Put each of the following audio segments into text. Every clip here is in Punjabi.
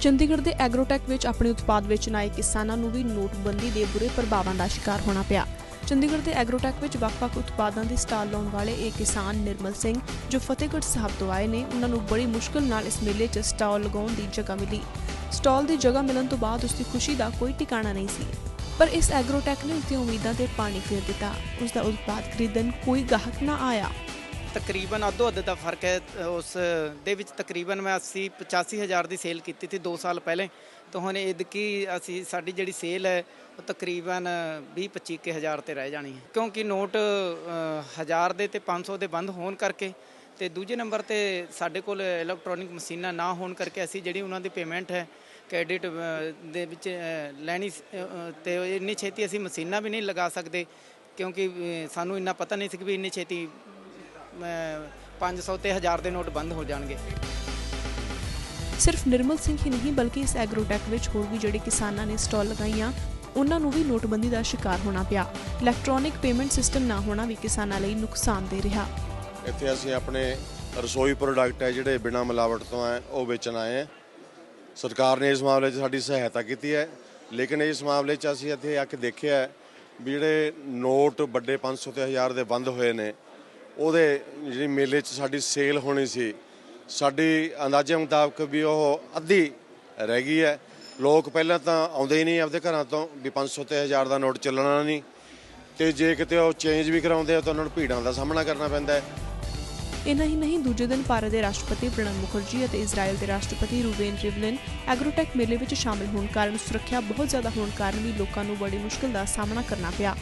ਚੰਡੀਗੜ੍ਹ ਦੇ ਐਗਰੋਟੈਕ ਵਿੱਚ ਆਪਣੇ ਉਤਪਾਦ ਵੇਚਣ ਆਏ ਕਿਸਾਨਾਂ ਨੂੰ ਵੀ ਨੋਟਬੰਦੀ ਦੇ ਬੁਰੇ ਪ੍ਰਭਾਵਾਂ ਦਾ ਸ਼ਿਕਾਰ ਹੋਣਾ ਪਿਆ। ਚੰਡੀਗੜ੍ਹ ਦੇ ਐਗਰੋਟੈਕ ਵਿੱਚ ਵੱਖ-ਵੱਖ ਉਤਪਾਦਾਂ ਦੀ ਸਟਾਲ ਲਾਉਣ ਵਾਲੇ ਇਹ ਕਿਸਾਨ ਨਿਰਮਲ ਸਿੰਘ ਜੋ ਫਤਿਹਗੜ੍ਹ ਸਾਹਿਬ ਤੋਂ ਆਏ ਨੇ, ਉਹਨਾਂ ਨੂੰ ਬੜੀ ਮੁਸ਼ਕਲ ਨਾਲ ਇਸ ਮੇਲੇ 'ਚ ਸਟਾਲ ਲਗਾਉਣ ਦੀ ਜਗ੍ਹਾ ਮਿਲੀ। ਸਟਾਲ ਦੀ ਜਗ੍ਹਾ ਮਿਲਣ ਤੋਂ ਬਾਅਦ ਉਸ ਦੀ ਖੁਸ਼ੀ ਦਾ ਕੋਈ ਟਿਕਾਣਾ ਨਹੀਂ ਸੀ, ਪਰ ਇਸ ਐਗਰੋਟੈਕ ਨੇ ਉਸ ਦੀਆਂ ਉਮੀਦਾਂ ਤੇ ਪਾਣੀ ਫੇਰ ਦਿੱਤਾ। ਉਸ ਦਾ ਉਤਪਾਦ ਖਰੀਦਣ ਕੋਈ ਗਾਹਕ ਨਾ ਆਇਆ। ਤਕਰੀਬਨ ਅੱਧੋ ਅੱਧ ਦਾ ਫ਼ਰਕ ਹੈ ਉਸ ਦੇ ਵਿੱਚ ਤਕਰੀਬਨ ਮੈਂ 80 85 ਹਜ਼ਾਰ ਦੀ ਸੇਲ ਕੀਤੀ ਸੀ 2 ਸਾਲ ਪਹਿਲੇ। ਤਾਂ ਹੁਣ ਇਦਕੀ ਅਸੀਂ, ਸਾਡੀ ਜਿਹੜੀ ਸੇਲ ਹੈ, ਉਹ ਤਕਰੀਬਨ 20 25 ਕੁ ਹਜ਼ਾਰ ਤੇ ਰਹਿ ਜਾਣੀ ਹੈ। ਕਿਉਂਕਿ ਨੋਟ ਹਜ਼ਾਰ ਦੇ ਤੇ 500 ਦੇ ਬੰਦ ਹੋਣ ਕਰਕੇ ਤੇ ਦੂਜੇ ਨੰਬਰ ਤੇ ਸਾਡੇ ਕੋਲ ਇਲੈਕਟ੍ਰੋਨਿਕ ਮਸ਼ੀਨਾਂ ਨਾ ਹੋਣ ਕਰਕੇ ਅਸੀਂ ਜਿਹੜੀ ਉਹਨਾਂ ਦੀ ਪੇਮੈਂਟ ਹੈ ਕ੍ਰੈਡਿਟ ਦੇ ਵਿੱਚ ਲੈਣੀ ਸ- ਤੇ ਇੰਨੀ ਛੇਤੀ ਅਸੀਂ ਮਸ਼ੀਨਾਂ ਵੀ ਨਹੀਂ ਲਗਾ ਸਕਦੇ। ਕਿਉਂਕਿ ਸਾਨੂੰ ਇੰਨਾ ਪਤਾ ਨਹੀਂ ਸੀ ਕਿ ਵੀ ਇੰਨੀ ਛੇਤੀ 500 ਤੇ 1000 ਦੇ ਨੋਟ ਬੰਦ ਹੋ ਜਾਣਗੇ। ਸਿਰਫ ਨਿਰਮਲ ਸਿੰਘ ਹੀ ਨਹੀਂ ਬਲਕਿ ਇਸ ਐਗਰੋਟੈਕ ਵਿੱਚ ਹੋਰ ਵੀ ਜਿਹੜੇ ਕਿਸਾਨਾਂ ਨੇ ਸਟਾਲ ਲਗਾਈਆਂ ਉਹਨਾਂ ਨੂੰ ਵੀ ਨੋਟਬੰਦੀ ਦਾ ਸ਼ਿਕਾਰ ਹੋਣਾ ਪਿਆ। ਇਲੈਕਟ੍ਰੋਨਿਕ ਪੇਮੈਂਟ ਸਿਸਟਮ ਨਾ ਹੋਣਾ ਵੀ ਕਿਸਾਨਾਂ ਲਈ ਨੁਕਸਾਨਦੇ ਰਿਹਾ। ਇੱਥੇ ਅਸੀਂ ਆਪਣੇ ਰਸੋਈ ਪ੍ਰੋਡਕਟ ਹੈ ਜਿਹੜੇ ਬਿਨਾਂ ਮਿਲਾਵਟ ਤੋਂ ਹੈ ਉਹ ਵੇਚਣ ਆਏ ਹਾਂ। ਸਰਕਾਰ ਨੇ ਇਸ ਮਾਮਲੇ 'ਚ ਸਾਡੀ ਸਹਾਇਤਾ ਕੀਤੀ ਹੈ ਲੇਕਿਨ ਇਸ ਮਾਮਲੇ 'ਚ ਅਸੀਂ ਇੱਥੇ ਆ ਕੇ ਦੇਖਿਆ ਹੈ ਵੀ ਜਿਹੜੇ ਨੋਟ ਵੱਡੇ 500 ਤੇ 1000 ਦੇ ਬੰਦ ਹੋਏ ਨੇ ਉਹਦੇ ਜਿਹੜੀ ਮੇਲੇ 'ਚ ਸਾਡੀ ਸੇਲ ਹੋਣੀ ਸੀ, ਸਾਡੀ ਅੰਦਾਜ਼ੇ ਮੁਤਾਬਕ ਵੀ ਉਹ ਅੱਧੀ ਰਹਿ ਗਈ ਹੈ। ਲੋਕ ਪਹਿਲਾਂ ਤਾਂ ਆਉਂਦੇ ਹੀ ਨਹੀਂ ਆਪਦੇ ਘਰਾਂ ਤੋਂ ਵੀ 500 ਤੇ 1000 ਦਾ ਨੋਟ ਚੱਲਣਾ ਨਹੀਂ। ਤੇ ਜੇ ਕਿਤੇ ਉਹ ਚੇਂਜ ਵੀ ਕਰਾਉਂਦੇ ਆ ਤਾਂ ਉਹਨਾਂ ਨੂੰ ਭੀੜਾਂ ਦਾ ਸਾਹਮਣਾ ਕਰਨਾ ਪੈਂਦਾ ਹੈ। ਇਨਾ ਹੀ ਨਹੀਂ, ਦੂਜੇ ਦਿਨ ਭਾਰਤ ਦੇ ਰਾਸ਼ਟਰਪਤੀ ਪ੍ਰਣਬ ਮੁਖਰਜੀ ਅਤੇ ਇਜ਼ਰਾਈਲ ਦੇ ਰਾਸ਼ਟਰਪਤੀ ਰੂਬੇਨ ਰਿਵਲਿਨ ਐਗਰੋਟੈਕ ਮੇਲੇ ਵਿੱਚ ਸ਼ਾਮਲ ਹੋਣ ਕਾਰਨ ਸੁਰੱਖਿਆ ਬਹੁਤ ਜ਼ਿਆਦਾ ਹੋਣ ਕਾਰਨ ਵੀ ਲੋਕਾਂ ਨੂੰ ਬੜੀ ਮੁਸ਼ਕਲ ਦਾ ਸਾਹਮਣਾ ਕਰਨਾ ਪਿਆ।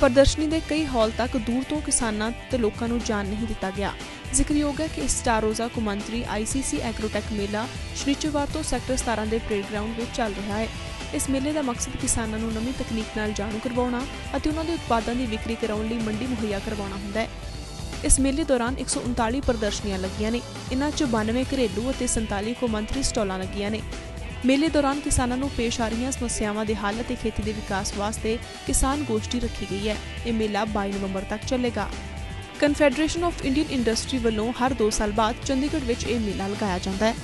ਪ੍ਰਦਰਸ਼ਨੀ ਦੇ ਕਈ ਹਾਲ ਤੱਕ ਦੂਰ ਤੋਂ ਕਿਸਾਨਾਂ ਤੇ ਲੋਕਾਂ ਨੂੰ ਜਾਣ ਨਹੀਂ ਦਿੱਤਾ ਗਿਆ। ਜ਼ਿਕਰਯੋਗ ਹੈ ਕਿ ਇਸ ਸਟਾਰ ਰੋਜ਼ਾ ਕੁਮੰਤਰੀ ਆਈਸੀਸੀ ਐਗਰੋਟੈਕ ਮੇਲਾ ਸ਼੍ਰੀ ਤੋਂ ਸੈਕਟਰ 17 ਦੇ ਪਰੇਡ ਗਰਾਊਂਡ ਵਿੱਚ ਚੱਲ ਰਿਹਾ ਹੈ। ਇਸ ਮੇਲੇ ਦਾ ਮਕਸਦ ਕਿਸਾਨਾਂ ਨੂੰ ਨਵੀਂ ਤਕਨੀਕ ਨਾਲ ਜਾਣੂ ਕਰਵਾਉਣਾ ਅਤੇ ਉਹਨਾਂ ਦੇ ਉਤਪਾਦਾਂ ਦੀ ਵਿਕਰੀ ਕਰਾਉਣ ਲਈ ਮੰਡੀ ਮੁਹੱਈਆ ਕਰਵਾਉਣਾ ਹੁੰਦਾ ਹੈ। ਇਸ ਮੇਲੇ ਦੌਰਾਨ 139 ਪ੍ਰਦਰਸ਼ਨੀਆਂ ਲੱਗੀਆਂ ਨੇ। ਇਨ੍ਹਾਂ 'ਚ 92 ਘਰੇਲੂ ਅਤੇ 47 ਕੌਮਾਂਤਰੀ ਸਟਾਲਾਂ ਲੱਗੀਆਂ ਨੇ। ਮੇਲੇ ਦੌਰਾਨ ਕਿਸਾਨਾਂ ਨੂੰ ਪੇਸ਼ ਆ ਰਹੀਆਂ ਸਮੱਸਿਆਵਾਂ ਦੇ ਹੱਲ ਅਤੇ ਖੇਤੀ ਦੇ ਵਿਕਾਸ ਵਾਸਤੇ ਕਿਸਾਨ ਗੋਸ਼ਟੀ ਰੱਖੀ ਗਈ ਹੈ। ਇਹ ਮੇਲਾ 22 ਨਵੰਬਰ ਤੱਕ ਚੱਲੇਗਾ। ਕਨਫੈਡਰੇਸ਼ਨ ਆਫ ਇੰਡੀਅਨ ਇੰਡਸਟਰੀ ਵੱਲੋਂ ਹਰ 2 ਸਾਲ ਬਾਅਦ ਚੰਡੀਗੜ੍ਹ ਵਿੱਚ ਇਹ ਮੇਲਾ ਲਗਾਇਆ ਜਾਂਦਾ ਹੈ।